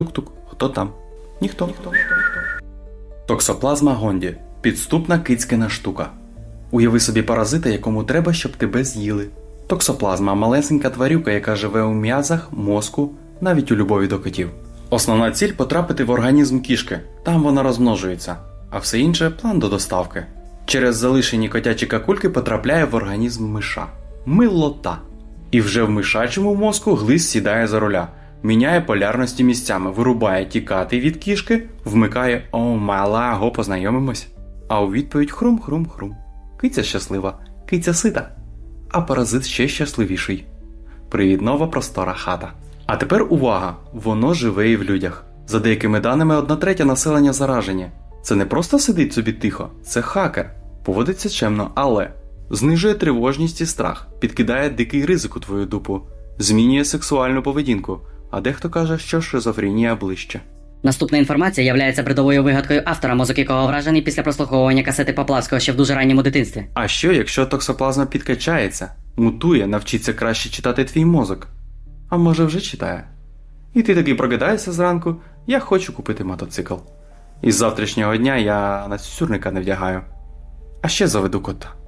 Тук-тук. Хто там? Ніхто. Токсоплазма Гонді. Підступна кицькина штука. Уяви собі паразита, якому треба, щоб тебе з'їли. Токсоплазма малесенька тварюка, яка живе у м'язах, мозку, навіть у любові до котів. Основна ціль потрапити в організм кішки. Там вона розмножується, а все інше план до доставки. Через залишені котячі какульки потрапляє в організм миша. Милота. І вже в мишачому мозку глиз сідає за руля, міняє полярності місцями, вирубає тікати від кішки, вмикає О, мала, го, познайомимось. А у відповідь хрум-хрум-хрум. Киця щаслива, киця сита. А паразит ще щасливіший. Привіт, нова простора хата. А тепер увага! Воно живе і в людях. За деякими даними, одна третя населення заражені. Це не просто сидить собі тихо, це хакер. Поводиться чемно, але знижує тривожність і страх, підкидає дикий ризик у твою дупу, змінює сексуальну поведінку, а дехто каже, що шизофренія ближче. Наступна інформація являється бредовою вигадкою автора, мозок якого вражений після прослуховування касети Поплавського ще в дуже ранньому дитинстві. А що, якщо токсоплазма підкачається, мутує, навчиться краще читати твій мозок? А може вже читає? І ти такий прокидаєшся зранку, я хочу купити мотоцикл. І з завтрашнього дня я на сюрника не вдягаю. А ще заведу кота.